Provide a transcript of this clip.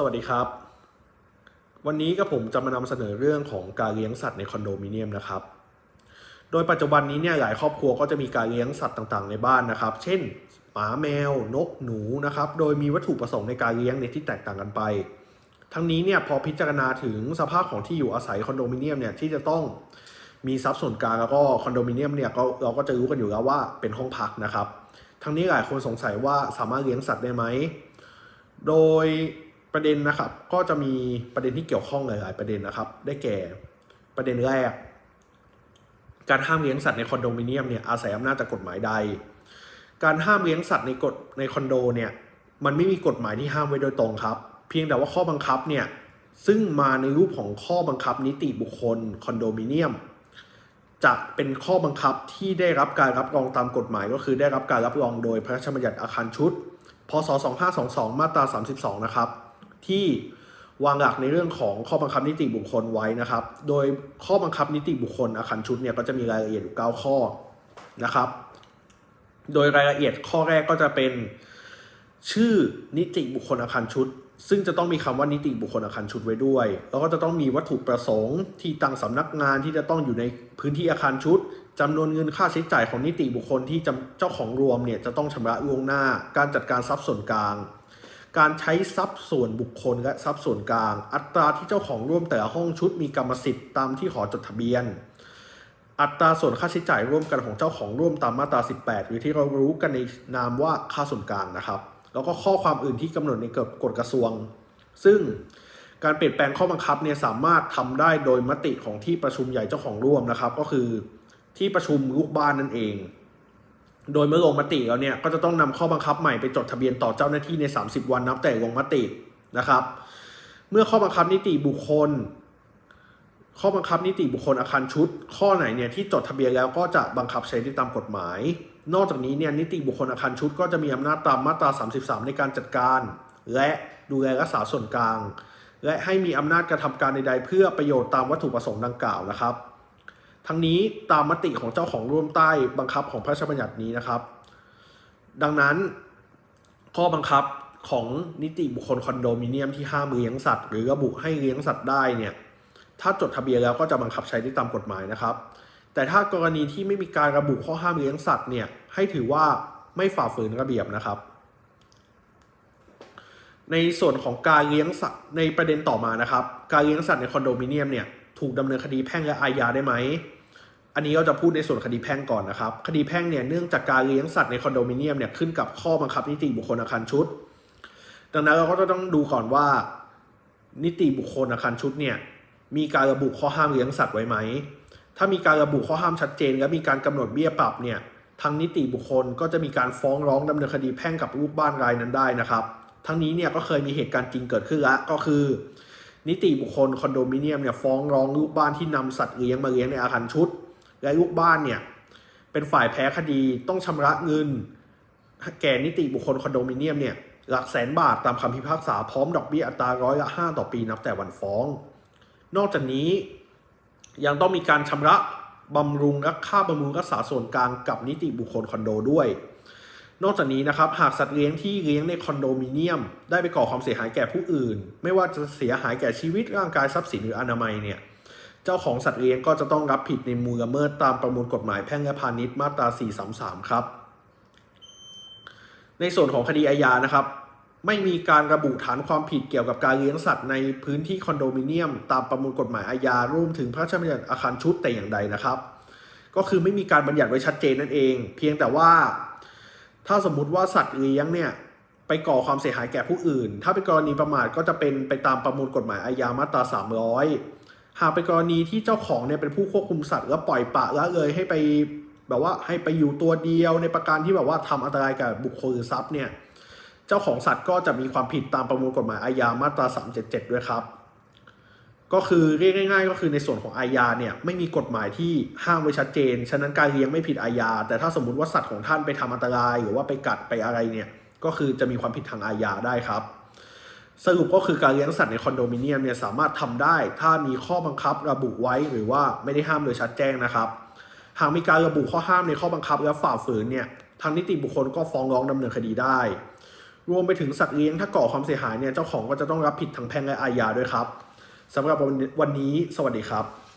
สวัสดีครับ วันนี้ก็ผมจะมานำเสนอเรื่องของการเลี้ยงสัตว์ในคอนโดมิเนียมนะครับ โดยปัจจุบันนี้เนี่ยหลายครอบครัวก็จะมีการเลี้ยงสัตว์ต่างๆ ในบ้านนะครับ เช่นหมาแมว นกหนูนะครับ โดยมีวัตถุประสงค์ในการเลี้ยงในที่แตกต่างกันไป ทั้งนี้เนี่ยพอพิจารณาถึงสภาพของที่อยู่อาศัยคอนโดมิเนียมเนี่ยที่จะต้องมีทรัพย์ส่วนกลางแล้วก็คอนโดมิเนียมเนี่ยเราก็จะรู้กันอยู่แล้วว่าเป็นห้องพักนะครับ ทั้งนี้หลายคนสงสัยว่าสามารถเลี้ยงสัตว์ได้ไหม โดย ประเด็นนะครับก็จะมีประเด็นที่เกี่ยวข้องหลายๆประเด็นนะครับ ได้แก่ประเด็นแรก การห้ามเลี้ยงสัตว์ในคอนโดมิเนียมเนี่ยอาศัยอำนาจจากกฎหมายใด การห้ามเลี้ยงสัตว์ในกฎในคอนโดเนี่ยมันไม่มีกฎหมายที่ห้ามไว้โดยตรงครับ เพียงแต่ว่าข้อบังคับเนี่ยซึ่งมาในรูปของข้อบังคับนิติบุคคลคอนโดมิเนียมจะเป็นข้อบังคับที่ได้รับการรับรองตามกฎหมาย ก็คือได้รับการรับรองโดยพระราชบัญญัติอาคารชุด พศ 2522 มาตรา 32 นะครับ ที่วางหลักในเรื่องของข้อบังคับนิติบุคคลไว้นะครับ โดยข้อบังคับนิติบุคคลอาคารชุดเนี่ยก็จะมีรายละเอียดอยู่9ข้อนะครับ โดยรายละเอียดข้อแรกก็จะเป็นชื่อนิติบุคคลอาคารชุด ซึ่งจะต้องมีคำว่านิติบุคคลอาคารชุดไว้ด้วย แล้วก็จะต้องมีวัตถุประสงค์ที่ตั้งสำนักงานที่จะต้องอยู่ในพื้นที่อาคารชุดจำนวนเงินค่าใช้จ่ายของนิติบุคคลที่เจ้าของรวมเนี่ยจะต้องชำระล่วงหน้า การจัดการทรัพย์ส่วนกลาง การใช้ทรัพย์ส่วนบุคคลและทรัพย์ส่วนกลาง อัตราที่เจ้าของร่วมแต่ละห้องชุดมีกรรมสิทธิ์ตามที่ขอจดทะเบียน อัตราส่วนค่าใช้จ่ายร่วมกันของเจ้าของร่วมตามมาตรา 18 หรือที่เรารู้กันในนามว่าค่าส่วนกลางนะครับ แล้วก็ข้อความอื่นที่กำหนดในกฎกระทรวง ซึ่งการเปลี่ยนแปลงข้อบังคับเนี่ยสามารถทำได้โดยมติของที่ประชุมใหญ่เจ้าของร่วมนะครับ ก็คือที่ประชุมลูกบ้านนั่นเอง โดยเมื่อลงมติแล้วเนี่ยก็จะต้องนำข้อบังคับใหม่ไปจดทะเบียนต่อเจ้าหน้าที่ใน 30 วันนับแต่ลงมตินะครับ เมื่อข้อบังคับนิติบุคคล ข้อบังคับนิติบุคคลอาคารชุด ข้อไหนเนี่ยที่จดทะเบียนแล้วก็จะบังคับใช้ได้ตามกฎหมาย นอกจากนี้เนี่ยนิติบุคคลอาคารชุด ก็จะมีอำนาจตามมาตรา 33 ในการจัดการ และดูแลรักษาส่วนกลาง และให้มีอำนาจกระทำการใดๆ เพื่อประโยชน์ตามวัตถุประสงค์ดังกล่าวนะครับ ทั้งนี้ตามมติของเจ้าของร่วมใต้บังคับของพระราชบัญญัตินี้นะครับ ดังนั้นข้อบังคับของนิติบุคคลคอนโดมิเนียมที่ห้ามเลี้ยงสัตว์ หรือระบุให้เลี้ยงสัตว์ได้เนี่ยถ้าจดทะเบียนแล้วก็จะบังคับใช้ได้ตามกฎหมายนะครับ แต่ถ้ากรณีที่ไม่มีการระบุข้อห้ามเลี้ยงสัตว์เนี่ยให้ถือว่าไม่ฝ่าฝืนระเบียบนะครับ ในส่วนของการเลี้ยงสัตว์ในประเด็นต่อมานะครับ การเลี้ยงสัตว์ในคอนโดมิเนียมเนี่ยถูกดำเนินคดีแพ่งและอาญาได้ไหม อันนี้เราจะพูดในส่วนคดีแพ่งก่อนนะครับ คดีแพ่งเนี่ยเนื่องจากการเลี้ยงสัตว์ในคอนโดมิเนียมเนี่ยขึ้นกับข้อบังคับนิติบุคคลอาคารชุด ดังนั้นเราก็จะต้องดูก่อนว่า นิติบุคคลอาคารชุดเนี่ยมีการระบุข้อห้ามเลี้ยงสัตว์ไว้ไหม ถ้ามีการระบุข้อห้ามชัดเจน และมีการกำหนดเบี้ยปรับเนี่ยทางนิติบุคคลก็จะมีการฟ้องร้องดำเนินคดีแพ่งกับลูกบ้านรายนั้นได้นะครับ ทั้งนี้เนี่ยก็เคยมีเหตุการณ์จริงเกิดขึ้นล้วก็คือ นิติบุคคลคอนโดมิเนียมเนี่ยฟ้องร้องลูกบ้านที่นำสัตว์เลี้ยงมาเลี้ยงในอาคารชุด และลูกบ้านเนี่ยเป็นฝ่ายแพ้คดีต้องชำระเงิน แก่นิติบุคคลคอนโดมิเนียมเนี่ยหลักแสนบาทตามคำพิพากษาพร้อมดอกเบี้ยอัตราร้อยละห้าต่อปีนับแต่วันฟ้อง นอกจากนี้ยังต้องมีการชำระบำรุงและค่าบำรุงรักษาส่วนกลางกับนิติบุคคลคอนโดด้วย นอกจากนี้นะครับหากสัตว์เลี้ยงที่เลี้ยงในคอนโดมิเนียม ได้ไปก่อความเสียหายแก่ผู้อื่น ไม่ว่าจะเสียหายแก่ชีวิตร่างกายทรัพย์สินหรืออนามัยเนี่ย จ้าของสัตว์เลี้ยงก็จะต้องรับผิดในมูลละเมิดตามประมวลกฎหมายแพ่งและพาณิชย์มาตรา 433 ครับ ในส่วนของคดีอาญานะครับ ไม่มีการระบุฐานความผิดเกี่ยวกับการเลี้ยงสัตว์ในพื้นที่คอนโดมิเนียม ตามประมวลกฎหมายอาญารวมถึงพระราชบัญญัติอาคารชุดแต่อย่างใดนะครับ ก็คือไม่มีการบัญญัติไว้ชัดเจนนั่นเอง เพียงแต่ว่าถ้าสมมุติว่าสัตว์เลี้ยงเนี่ยไปก่อความเสียหายแก่ผู้อื่น ถ้าเป็นกรณีประมาทก็จะเป็นไปตามประมวลกฎหมายอาญามาตรา 300 หากเป็นกรณีที่เจ้าของเนี่ยเป็นผู้ควบคุมสัตว์แล้วปล่อยปะละเลยให้ไปแบบว่าให้ไปอยู่ตัวเดียวในประการที่แบบว่าทำอันตรายกับบุคคลหรือทรัพย์เนี่ยเจ้าของสัตว์ก็จะมีความผิดตามประมวลกฎหมายอาญามาตรา 377 ด้วยครับ ก็คือเรียกง่าย ๆ ก็คือในส่วนของอาญาเนี่ยไม่มีกฎหมายที่ห้ามไว้ชัดเจน ฉะนั้นการเลี้ยงไม่ผิดอาญา แต่ถ้าสมมติว่าสัตว์ของท่านไปทำอันตราย หรือว่าไปกัดไปอะไรเนี่ยก็คือจะมีความผิดทางอาญาได้ครับ สรุปก็คือการเลี้ยงสัตว์ในคอนโดมิเนียมเนี่ยสามารถทำได้ ถ้ามีข้อบังคับระบุไว้หรือว่าไม่ได้ห้ามโดยชัดแจ้งนะครับ หากมีการระบุข้อห้ามในข้อบังคับและฝ่าฝืนเนี่ยทางนิติบุคคลก็ฟ้องร้องดำเนินคดีได้ รวมไปถึงสัตว์เลี้ยงถ้าก่อความเสียหายเนี่ยเจ้าของก็จะต้องรับผิดทั้งแพ่งและอาญาด้วยครับสำหรับวันนี้สวัสดีครับ